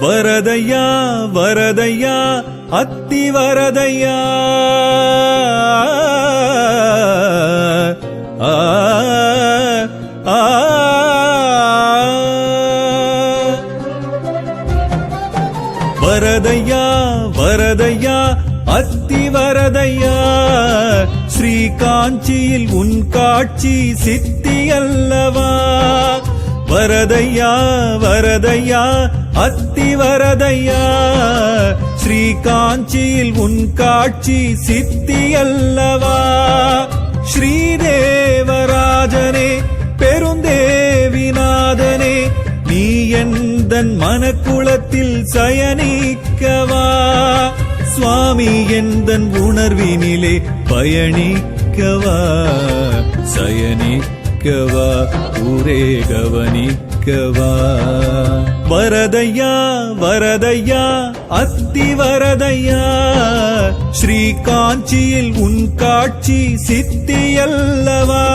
வரதையா வரதையா அத்தி வரதையா. ஆ, வரதையா வரதையா அத்தி வரதையா. ஸ்ரீ காஞ்சியில் உன் காட்சி சித்தி அல்ல வரதையா வரதையா அத்தி வரதையா? ஸ்ரீ காஞ்சியில் உன் காட்சி சித்தி அல்லவா? ஸ்ரீதேவராஜனே பெருந்தேவிநாதனே நீ எந்தன் மனக்குளத்தில் சயனிக்கவா? சுவாமி எந்தன் உணர்வினிலே பயணிக்கவா? சயனிக்க கவனிக்கவா? ஊரே கவனிக்கவா? வரதையா? வரதையா? அத்தி வரதையா? ஸ்ரீ காஞ்சியில் உன் காட்சி சித்தியல்லவா?